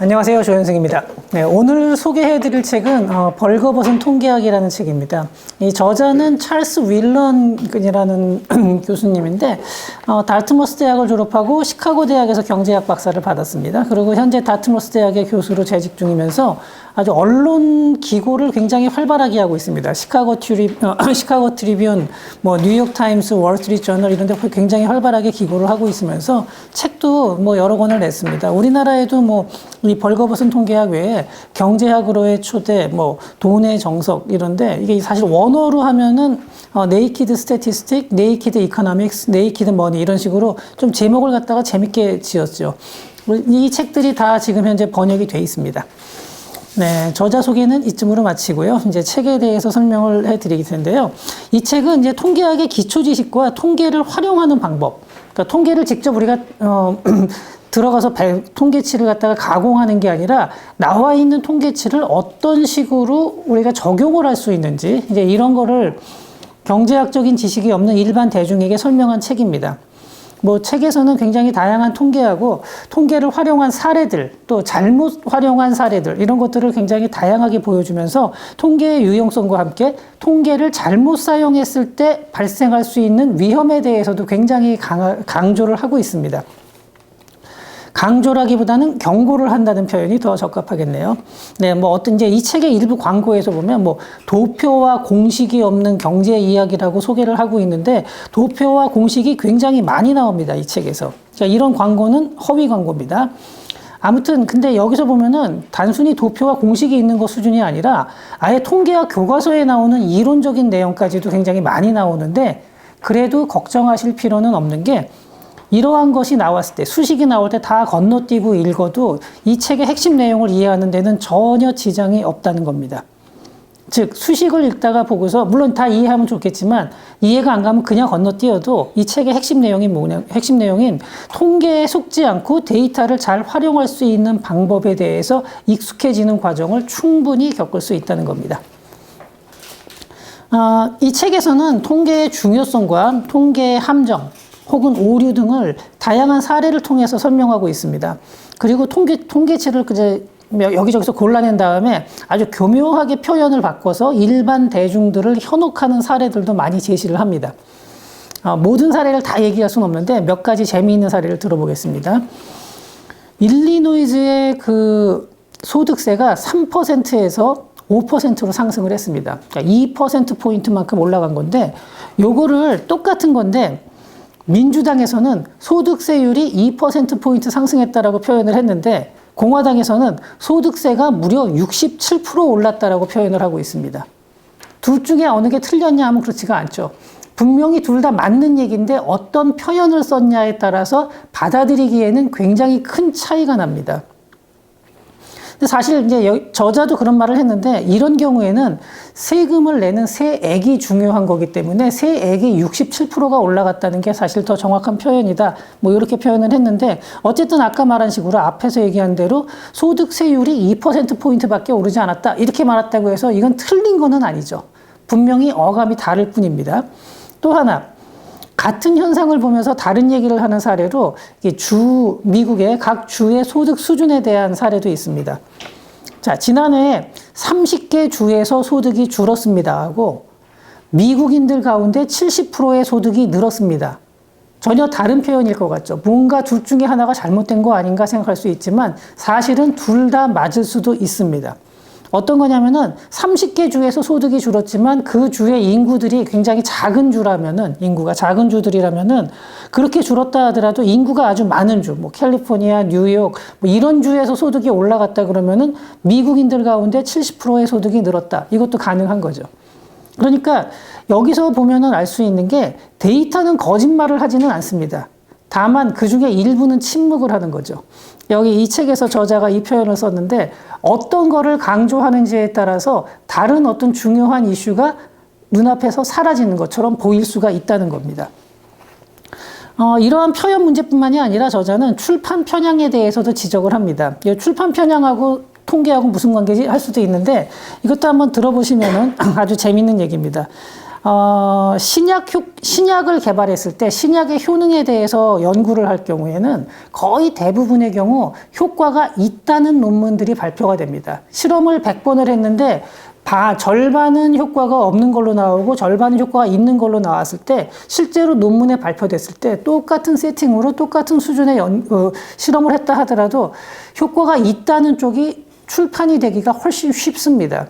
안녕하세요. 조현승입니다. 네, 오늘 소개해드릴 책은 어, 벌거벗은 통계학이라는 책입니다. 이 저자는 찰스 윌런이라는 교수님인데 어, 다트머스 대학을 졸업하고 시카고 대학에서 경제학 박사를 받았습니다. 그리고 현재 다트머스 대학의 교수로 재직 중이면서 아주 언론 기고를 굉장히 활발하게 하고 있습니다. 시카고 트리, 어, 시카고 트리뷴, 뭐 뉴욕 타임스, 월스트리트 저널 이런 데 굉장히 활발하게 기고를 하고 있으면서 책도 뭐 여러 권을 냈습니다. 우리나라에도 뭐 이 벌거벗은 통계학 외에 경제학으로의 초대, 뭐 돈의 정석 이런데 이게 사실 원어로 하면은 어, 네이키드 스태티스틱, 네이키드 이코노믹스, 네이키드 머니 이런 식으로 좀 제목을 갖다가 재밌게 지었죠. 이 책들이 다 지금 현재 번역이 돼 있습니다. 네, 저자 소개는 이쯤으로 마치고요. 이제 책에 대해서 설명을 해 드릴 텐데요. 이 책은 이제 통계학의 기초 지식과 통계를 활용하는 방법. 그러니까 통계를 직접 우리가 어, 들어가서 발, 통계치를 갖다가 가공하는 게 아니라 나와 있는 통계치를 어떤 식으로 우리가 적용을 할 수 있는지 이제 이런 거를 경제학적인 지식이 없는 일반 대중에게 설명한 책입니다. 뭐 책에서는 굉장히 다양한 통계하고 통계를 활용한 사례들 또 잘못 활용한 사례들 이런 것들을 굉장히 다양하게 보여주면서 통계의 유용성과 함께 통계를 잘못 사용했을 때 발생할 수 있는 위험에 대해서도 굉장히 강, 강조를 하고 있습니다. 강조라기보다는 경고를 한다는 표현이 더 적합하겠네요. 네, 뭐 어떤 이제 이 책의 일부 광고에서 보면 뭐 도표와 공식이 없는 경제 이야기라고 소개를 하고 있는데 도표와 공식이 굉장히 많이 나옵니다. 이 책에서. 자, 이런 광고는 허위 광고입니다. 아무튼 근데 여기서 보면은 단순히 도표와 공식이 있는 것 수준이 아니라 아예 통계학 교과서에 나오는 이론적인 내용까지도 굉장히 많이 나오는데 그래도 걱정하실 필요는 없는 게 이러한 것이 나왔을 때 수식이 나올 때 다 건너뛰고 읽어도 이 책의 핵심 내용을 이해하는 데는 전혀 지장이 없다는 겁니다. 즉 수식을 읽다가 보고서 물론 다 이해하면 좋겠지만 이해가 안 가면 그냥 건너뛰어도 이 책의 핵심 내용이 뭐냐 핵심 내용인 통계에 속지 않고 데이터를 잘 활용할 수 있는 방법에 대해서 익숙해지는 과정을 충분히 겪을 수 있다는 겁니다. 어, 이 책에서는 통계의 중요성과 통계의 함정 혹은 오류 등을 다양한 사례를 통해서 설명하고 있습니다. 그리고 통계, 통계치를 그제 여기저기서 골라낸 다음에 아주 교묘하게 표현을 바꿔서 일반 대중들을 현혹하는 사례들도 많이 제시를 합니다. 어, 모든 사례를 다 얘기할 수는 없는데 몇 가지 재미있는 사례를 들어보겠습니다. 일리노이즈의 그 소득세가 3%에서 5%로 상승을 했습니다. 그러니까 2%포인트만큼 올라간 건데, 요거를 똑같은 건데, 민주당에서는 소득세율이 2%포인트 상승했다라고 표현을 했는데 공화당에서는 소득세가 무려 67% 올랐다라고 표현을 하고 있습니다. 둘 중에 어느 게 틀렸냐 하면 그렇지가 않죠. 분명히 둘 다 맞는 얘기인데 어떤 표현을 썼냐에 따라서 받아들이기에는 굉장히 큰 차이가 납니다. 근데 사실 이제 저자도 그런 말을 했는데 이런 경우에는 세금을 내는 세액이 중요한 거기 때문에 세액이 67%가 올라갔다는 게 사실 더 정확한 표현이다. 뭐 이렇게 표현을 했는데 어쨌든 아까 말한 식으로 앞에서 얘기한 대로 소득세율이 2%포인트밖에 오르지 않았다. 이렇게 말했다고 해서 이건 틀린 거는 아니죠. 분명히 어감이 다를 뿐입니다. 또 하나, 같은 현상을 보면서 다른 얘기를 하는 사례로 주 미국의 각 주의 소득 수준에 대한 사례도 있습니다. 자, 지난해 30개 주에서 소득이 줄었습니다 하고 미국인들 가운데 70%의 소득이 늘었습니다. 전혀 다른 표현일 것 같죠. 뭔가 둘 중에 하나가 잘못된 거 아닌가 생각할 수 있지만 사실은 둘 다 맞을 수도 있습니다. 어떤 거냐면은 30개 주에서 소득이 줄었지만 그 주의 인구들이 굉장히 작은 주라면은 인구가 작은 주들이라면은 그렇게 줄었다 하더라도 인구가 아주 많은 주, 뭐 캘리포니아, 뉴욕 뭐 이런 주에서 소득이 올라갔다 그러면은 미국인들 가운데 70%의 소득이 늘었다. 이것도 가능한 거죠. 그러니까 여기서 보면은 알 수 있는 게 데이터는 거짓말을 하지는 않습니다. 다만 그 중에 일부는 침묵을 하는 거죠. 여기 이 책에서 저자가 이 표현을 썼는데 어떤 거를 강조하는지에 따라서 다른 어떤 중요한 이슈가 눈앞에서 사라지는 것처럼 보일 수가 있다는 겁니다. 어, 이러한 표현 문제뿐만이 아니라 저자는 출판 편향에 대해서도 지적을 합니다. 출판 편향하고 통계하고 무슨 관계지 할 수도 있는데 이것도 한번 들어보시면 아주 재밌는 얘기입니다. 어, 신약 효, 신약을 개발했을 때 신약의 효능에 대해서 연구를 할 경우에는 거의 대부분의 경우 효과가 있다는 논문들이 발표가 됩니다. 실험을 100번을 했는데 바, 절반은 효과가 없는 걸로 나오고 절반은 효과가 있는 걸로 나왔을 때 실제로 논문에 발표됐을 때 똑같은 세팅으로 똑같은 수준의 연, 어, 실험을 했다 하더라도 효과가 있다는 쪽이 출판이 되기가 훨씬 쉽습니다.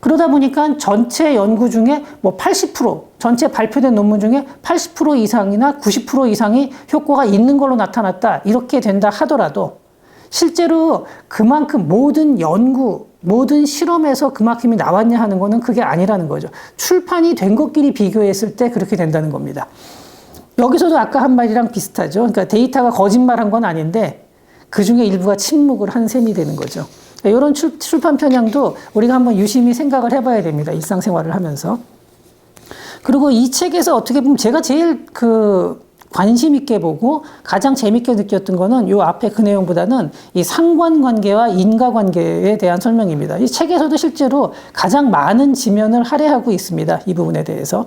그러다 보니까 전체 연구 중에 뭐 80% 전체 발표된 논문 중에 80% 이상이나 90% 이상이 효과가 있는 걸로 나타났다 이렇게 된다 하더라도 실제로 그만큼 모든 연구 모든 실험에서 그만큼이 나왔냐 하는 거는 그게 아니라는 거죠. 출판이 된 것끼리 비교했을 때 그렇게 된다는 겁니다. 여기서도 아까 한 말이랑 비슷하죠. 그러니까 데이터가 거짓말한 건 아닌데 그 중에 일부가 침묵을 한 셈이 되는 거죠. 이런 출, 출판 편향도 우리가 한번 유심히 생각을 해봐야 됩니다. 일상생활을 하면서. 그리고 이 책에서 어떻게 보면 제가 제일 그 관심 있게 보고 가장 재밌게 느꼈던 거는 요 앞에 그 내용보다는 이 상관관계와 인과관계에 대한 설명입니다. 이 책에서도 실제로 가장 많은 지면을 할애하고 있습니다. 이 부분에 대해서.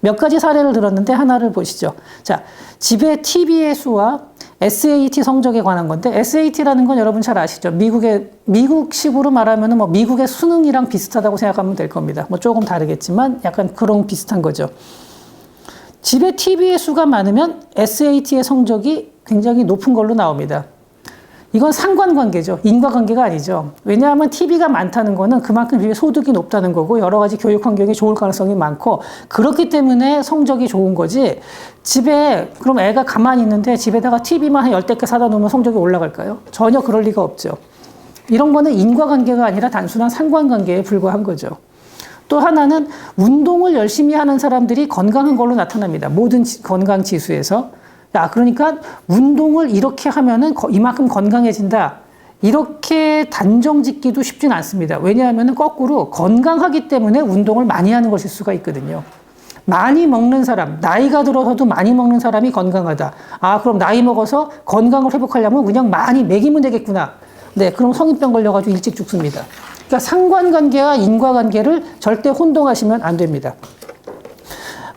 몇 가지 사례를 들었는데 하나를 보시죠. 자, 집에 TV의 수와 SAT 성적에 관한 건데 SAT라는 건 여러분 잘 아시죠? 미국의 미국식으로 말하면 뭐 미국의 수능이랑 비슷하다고 생각하면 될 겁니다. 뭐 조금 다르겠지만 약간 그런 비슷한 거죠. 집에 TV의 수가 많으면 SAT의 성적이 굉장히 높은 걸로 나옵니다. 이건 상관관계죠. 인과관계가 아니죠. 왜냐하면 TV가 많다는 거는 그만큼 소득이 높다는 거고 여러 가지 교육 환경이 좋을 가능성이 많고 그렇기 때문에 성적이 좋은 거지. 집에 그럼 애가 가만히 있는데 집에다가 TV만 한 열댓 개 사다 놓으면 성적이 올라갈까요? 전혀 그럴 리가 없죠. 이런 거는 인과관계가 아니라 단순한 상관관계에 불과한 거죠. 또 하나는 운동을 열심히 하는 사람들이 건강한 걸로 나타납니다. 모든 건강 지수에서. 야, 그러니까 운동을 이렇게 하면은 이만큼 건강해진다. 이렇게 단정 짓기도 쉽진 않습니다. 왜냐하면 거꾸로 건강하기 때문에 운동을 많이 하는 것일 수가 있거든요. 많이 먹는 사람, 나이가 들어서도 많이 먹는 사람이 건강하다. 아, 그럼 나이 먹어서 건강을 회복하려면 그냥 많이 먹이면 되겠구나. 네, 그럼 성인병 걸려가지고 일찍 죽습니다. 그러니까 상관관계와 인과관계를 절대 혼동하시면 안 됩니다.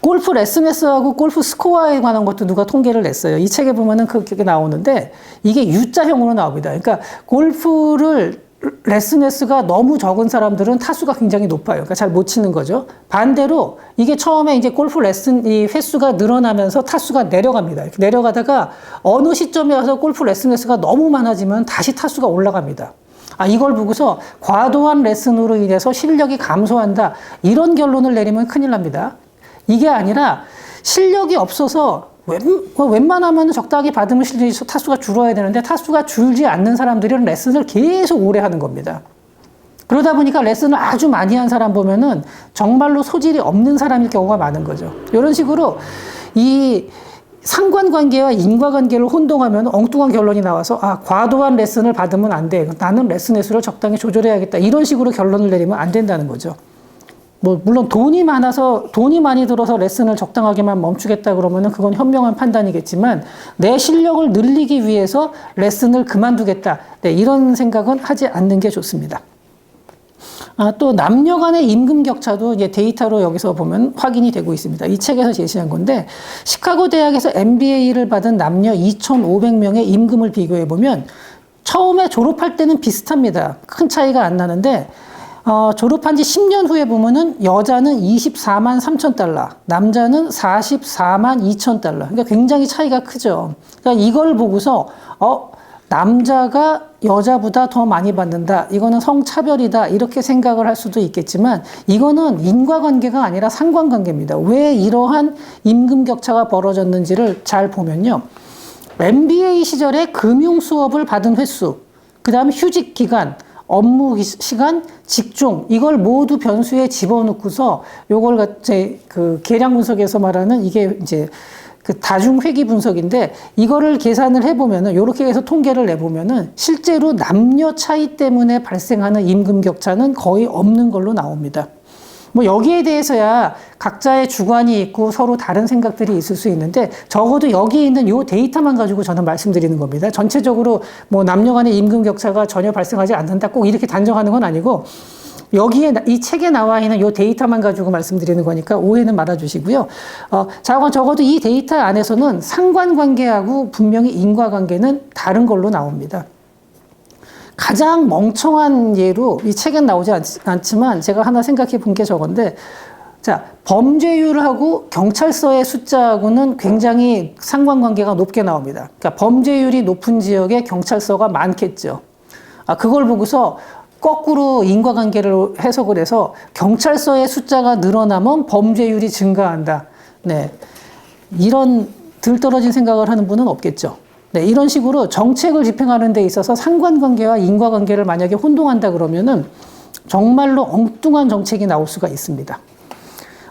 골프 레슨에스하고 골프 스코어에 관한 것도 누가 통계를 냈어요. 이 책에 보면은 그게 나오는데 이게 U자형으로 나옵니다. 그러니까 골프를 레슨에스가 너무 적은 사람들은 타수가 굉장히 높아요. 그러니까 잘 못 치는 거죠. 반대로 이게 처음에 이제 골프 레슨 이 횟수가 늘어나면서 타수가 내려갑니다. 이렇게 내려가다가 어느 시점에 와서 골프 레슨에스가 너무 많아지면 다시 타수가 올라갑니다. 아, 이걸 보고서 과도한 레슨으로 인해서 실력이 감소한다. 이런 결론을 내리면 큰일 납니다. 이게 아니라 실력이 없어서 웬, 만하면 적당히 받으면 실력이 타수가 줄어야 되는데 타수가 줄지 않는 사람들은 레슨을 계속 오래 하는 겁니다. 그러다 보니까 레슨을 아주 많이 한 사람 보면은 정말로 소질이 없는 사람일 경우가 많은 거죠. 이런 식으로 이 상관관계와 인과관계를 혼동하면 엉뚱한 결론이 나와서 아 과도한 레슨을 받으면 안 돼. 나는 레슨 횟수를 적당히 조절해야겠다. 이런 식으로 결론을 내리면 안 된다는 거죠. 뭐 물론 돈이 많아서 돈이 많이 들어서 레슨을 적당하게만 멈추겠다 그러면은 그건 현명한 판단이겠지만 내 실력을 늘리기 위해서 레슨을 그만두겠다. 네, 이런 생각은 하지 않는 게 좋습니다. 아, 또 남녀 간의 임금 격차도 이제 데이터로 여기서 보면 확인이 되고 있습니다. 이 책에서 제시한 건데 시카고 대학에서 MBA를 받은 남녀 2,500명의 임금을 비교해 보면 처음에 졸업할 때는 비슷합니다. 큰 차이가 안 나는데 어, 졸업한 지 10년 후에 보면은 여자는 24만 3천 달러, 남자는 44만 2천 달러. 그러니까 굉장히 차이가 크죠. 그러니까 이걸 보고서 어 남자가 여자보다 더 많이 받는다. 이거는 성차별이다. 이렇게 생각을 할 수도 있겠지만 이거는 인과관계가 아니라 상관관계입니다. 왜 이러한 임금 격차가 벌어졌는지를 잘 보면요. MBA 시절에 금융 수업을 받은 횟수, 그 다음 휴직 기간, 업무 시간, 직종 이걸 모두 변수에 집어넣고서 요걸 그 계량 분석에서 말하는 이게 이제 그 다중 회귀 분석인데 이거를 계산을 해보면은 이렇게 해서 통계를 내보면은 실제로 남녀 차이 때문에 발생하는 임금 격차는 거의 없는 걸로 나옵니다. 뭐 여기에 대해서야 각자의 주관이 있고 서로 다른 생각들이 있을 수 있는데 적어도 여기에 있는 요 데이터만 가지고 저는 말씀드리는 겁니다. 전체적으로 뭐 남녀 간의 임금 격차가 전혀 발생하지 않는다 꼭 이렇게 단정하는 건 아니고 여기에 나- 이 책에 나와 있는 이 데이터만 가지고 말씀드리는 거니까 오해는 말아주시고요. 어, 자, 그럼 적어도 이 데이터 안에서는 상관관계하고 분명히 인과관계는 다른 걸로 나옵니다. 가장 멍청한 예로 이 책엔 나오지 않, 않지만 제가 하나 생각해 본 게 저건데 자 범죄율하고 경찰서의 숫자하고는 굉장히 상관관계가 높게 나옵니다. 그러니까 범죄율이 높은 지역에 경찰서가 많겠죠. 아 그걸 보고서 거꾸로 인과관계를 해석을 해서 경찰서의 숫자가 늘어나면 범죄율이 증가한다. 네 이런 들떨어진 생각을 하는 분은 없겠죠. 네, 이런 식으로 정책을 집행하는 데 있어서 상관관계와 인과관계를 만약에 혼동한다 그러면은 정말로 엉뚱한 정책이 나올 수가 있습니다.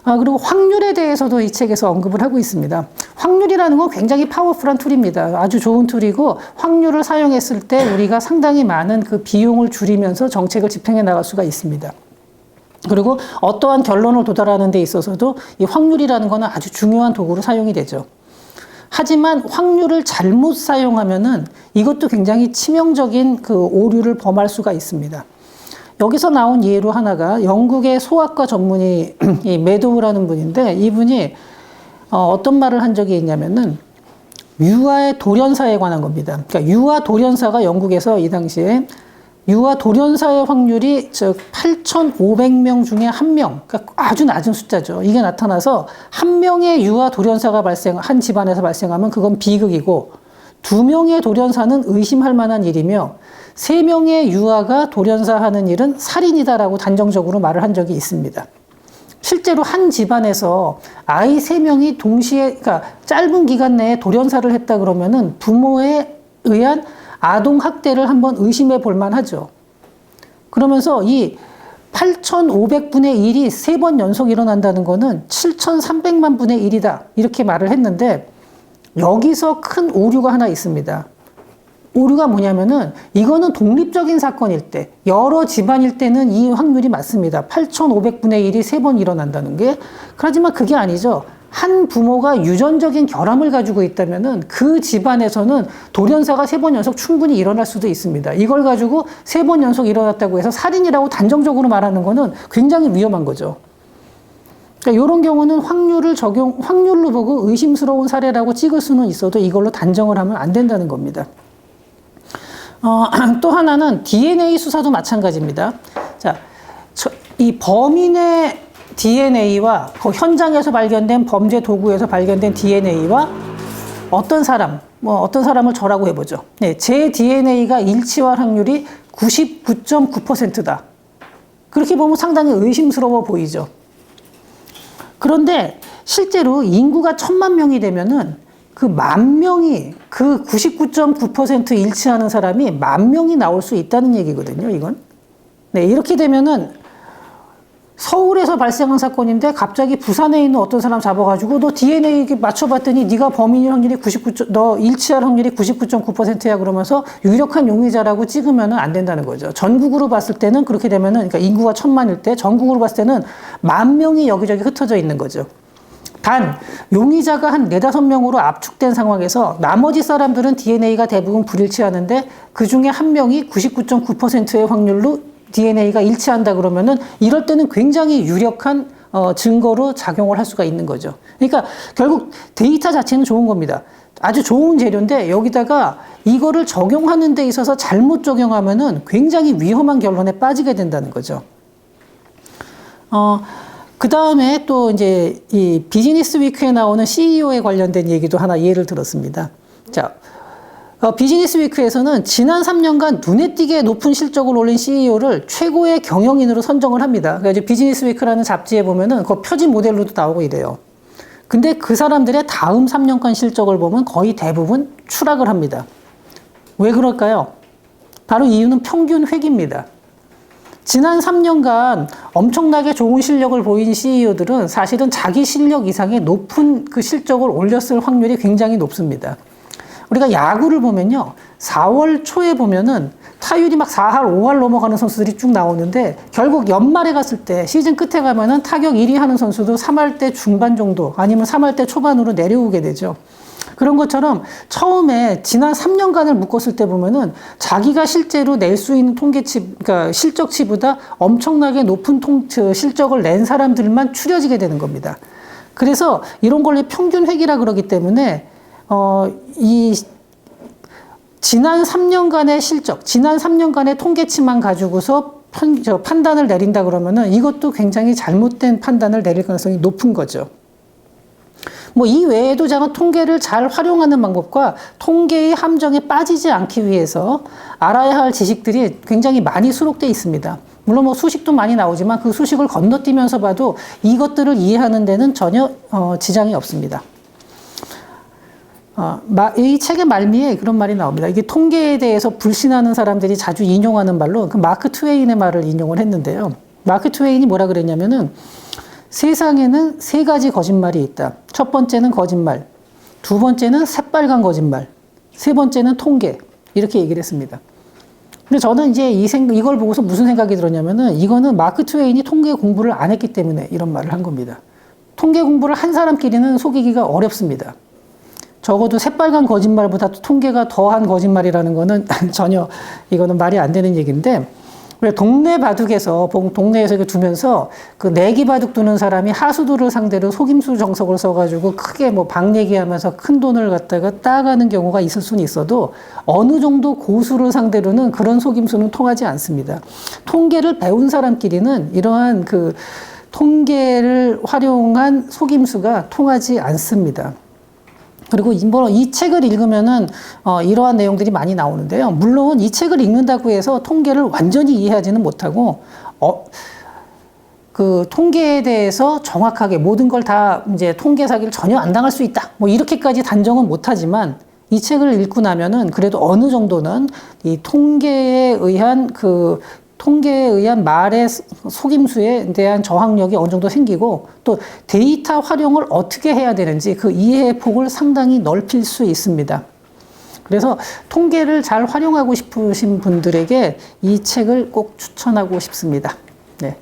아, 그리고 확률에 대해서도 이 책에서 언급을 하고 있습니다. 확률이라는 건 굉장히 파워풀한 툴입니다. 아주 좋은 툴이고 확률을 사용했을 때 우리가 상당히 많은 그 비용을 줄이면서 정책을 집행해 나갈 수가 있습니다. 그리고 어떠한 결론을 도달하는 데 있어서도 이 확률이라는 거는 아주 중요한 도구로 사용이 되죠. 하지만 확률을 잘못 사용하면은 이것도 굉장히 치명적인 그 오류를 범할 수가 있습니다. 여기서 나온 예로 하나가 영국의 소아과 전문의 이 매도우라는 분인데 이분이 어, 어떤 말을 한 적이 있냐면은 유아의 돌연사에 관한 겁니다. 그러니까 유아 돌연사가 영국에서 이 당시에 유아 돌연사의 확률이 즉 8,500명 중에 한 명, 그러니까 아주 낮은 숫자죠. 이게 나타나서 한 명의 유아 돌연사가 발생, 한 집안에서 발생하면 그건 비극이고 두 명의 돌연사는 의심할 만한 일이며 세 명의 유아가 돌연사하는 일은 살인이다라고 단정적으로 말을 한 적이 있습니다. 실제로 한 집안에서 아이 세 명이 동시에, 그러니까 짧은 기간 내에 돌연사를 했다 그러면은 부모에 의한 아동 학대를 한번 의심해 볼 만하죠. 그러면서 이 8,500분의 1이 세번 연속 일어난다는 거는 7,300만 분의 1이다. 이렇게 말을 했는데 여기서 큰 오류가 하나 있습니다. 오류가 뭐냐면은 이거는 독립적인 사건일 때 여러 집안일 때는 이 확률이 맞습니다. 8,500분의 1이 세번 일어난다는 게 그렇지만 그게 아니죠. 한 부모가 유전적인 결함을 가지고 있다면은 그 집안에서는 돌연사가 세 번 연속 충분히 일어날 수도 있습니다. 이걸 가지고 세 번 연속 일어났다고 해서 살인이라고 단정적으로 말하는 거는 굉장히 위험한 거죠. 그러니까 이런 경우는 확률을 적용, 확률로 보고 의심스러운 사례라고 찍을 수는 있어도 이걸로 단정을 하면 안 된다는 겁니다. 어, 또 하나는 DNA 수사도 마찬가지입니다. 자, 저, 이 범인의 DNA와 그 현장에서 발견된 범죄 도구에서 발견된 DNA와 어떤 사람, 뭐 어떤 사람을 저라고 해보죠. 네, 제 DNA가 일치할 확률이 99.9%다. 그렇게 보면 상당히 의심스러워 보이죠. 그런데 실제로 인구가 천만 명이 되면은 그 만 명이 그 99.9% 일치하는 사람이 만 명이 나올 수 있다는 얘기거든요, 이건. 네, 이렇게 되면은 서울에서 발생한 사건인데 갑자기 부산에 있는 어떤 사람 잡아가지고 너 DNA 맞춰봤더니 네가 범인일 확률이 99, 너 일치할 확률이 99.9%야 그러면서 유력한 용의자라고 찍으면 안 된다는 거죠. 전국으로 봤을 때는 그렇게 되면은 그러니까 인구가 천만일 때 전국으로 봤을 때는 만 명이 여기저기 흩어져 있는 거죠. 단 용의자가 한 네다섯 명으로 압축된 상황에서 나머지 사람들은 DNA가 대부분 불일치하는데 그 중에 한 명이 99.9%의 확률로 DNA가 일치한다 그러면은 이럴 때는 굉장히 유력한 어, 증거로 작용을 할 수가 있는 거죠. 그러니까 결국 데이터 자체는 좋은 겁니다. 아주 좋은 재료인데 여기다가 이거를 적용하는 데 있어서 잘못 적용하면은 굉장히 위험한 결론에 빠지게 된다는 거죠. 어, 그 다음에 또 이제 이 비즈니스 위크에 나오는 CEO에 관련된 얘기도 하나 예를 들었습니다. 자, 어, 비즈니스 위크에서는 지난 3년간 눈에 띄게 높은 실적을 올린 CEO를 최고의 경영인으로 선정을 합니다. 그러니까 이제 비즈니스 위크라는 잡지에 보면은 그 표지 모델로도 나오고 이래요. 근데 그 사람들의 다음 3년간 실적을 보면 거의 대부분 추락을 합니다. 왜 그럴까요? 바로 이유는 평균 획입니다. 지난 3년간 엄청나게 좋은 실력을 보인 CEO들은 사실은 자기 실력 이상의 높은 그 실적을 올렸을 확률이 굉장히 높습니다. 우리가 야구를 보면요. 4월 초에 보면은 타율이 막 4할, 5할 넘어가는 선수들이 쭉 나오는데 결국 연말에 갔을 때 시즌 끝에 가면은 타격 1위 하는 선수도 3할 때 중반 정도 아니면 3할 때 초반으로 내려오게 되죠. 그런 것처럼 처음에 지난 3년간을 묶었을 때 보면은 자기가 실제로 낼 수 있는 통계치, 그러니까 실적치보다 엄청나게 높은 통, 저 실적을 낸 사람들만 추려지게 되는 겁니다. 그래서 이런 걸 평균 회기라 그러기 때문에 어, 이 지난 3년간의 실적, 지난 3년간의 통계치만 가지고서 판, 저 판단을 내린다 그러면은 이것도 굉장히 잘못된 판단을 내릴 가능성이 높은 거죠. 뭐 이 외에도 제가 통계를 잘 활용하는 방법과 통계의 함정에 빠지지 않기 위해서 알아야 할 지식들이 굉장히 많이 수록돼 있습니다. 물론 뭐 수식도 많이 나오지만 그 수식을 건너뛰면서 봐도 이것들을 이해하는 데는 전혀 어, 지장이 없습니다. 어, 마- 이 책의 말미에 그런 말이 나옵니다. 이게 통계에 대해서 불신하는 사람들이 자주 인용하는 말로 그 마크 트웨인의 말을 인용을 했는데요. 마크 트웨인이 뭐라 그랬냐면은 세상에는 세 가지 거짓말이 있다. 첫 번째는 거짓말, 두 번째는 새빨간 거짓말, 세 번째는 통계. 이렇게 얘기를 했습니다. 근데 저는 이제 이 생, 이걸 보고서 무슨 생각이 들었냐면은 이거는 마크 트웨인이 통계 공부를 안 했기 때문에 이런 말을 한 겁니다. 통계 공부를 한 사람끼리는 속이기가 어렵습니다. 적어도 새빨간 거짓말보다 통계가 더한 거짓말이라는 거는 전혀 이거는 말이 안 되는 얘기인데 왜 동네 바둑에서 봉- 동네에서 이렇게 두면서 그 내기 바둑 두는 사람이 하수도를 상대로 속임수 정석을 써가지고 크게 뭐 방내기하면서 큰 돈을 갖다가 따가는 경우가 있을 수는 있어도 어느 정도 고수를 상대로는 그런 속임수는 통하지 않습니다. 통계를 배운 사람끼리는 이러한 그 통계를 활용한 속임수가 통하지 않습니다. 그리고 이, 책을 읽으면은 어, 이러한 내용들이 많이 나오는데요. 물론 이 책을 읽는다고 해서 통계를 완전히 이해하지는 못하고 어, 그 통계에 대해서 정확하게 모든 걸 다 이제 통계 사기를 전혀 안 당할 수 있다. 뭐 이렇게까지 단정은 못하지만 이 책을 읽고 나면은 그래도 어느 정도는 이 통계에 의한 그 통계에 의한 말의 속임수에 대한 저항력이 어느 정도 생기고 또 데이터 활용을 어떻게 해야 되는지 그 이해의 폭을 상당히 넓힐 수 있습니다. 그래서 통계를 잘 활용하고 싶으신 분들에게 이 책을 꼭 추천하고 싶습니다. 네.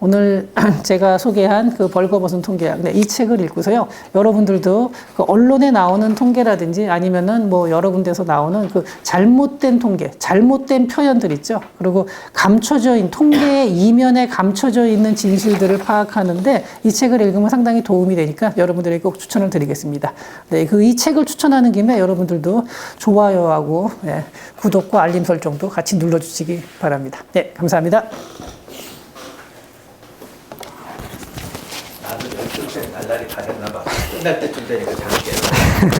오늘 제가 소개한 그 벌거벗은 통계학, 네, 이 책을 읽고서요, 여러분들도 그 언론에 나오는 통계라든지 아니면은 뭐 여러 군데서 나오는 그 잘못된 통계, 잘못된 표현들 있죠. 그리고 감춰져 있는, 통계의 이면에 감춰져 있는 진실들을 파악하는데 이 책을 읽으면 상당히 도움이 되니까 여러분들에게 꼭 추천을 드리겠습니다. 네, 그 이 책을 추천하는 김에 여러분들도 좋아요하고 네, 구독과 알림 설정도 같이 눌러 주시기 바랍니다. 네, 감사합니다. 12살 날라리 가렸나 봐. 끝날 때쯤 되니까 잠이 깨.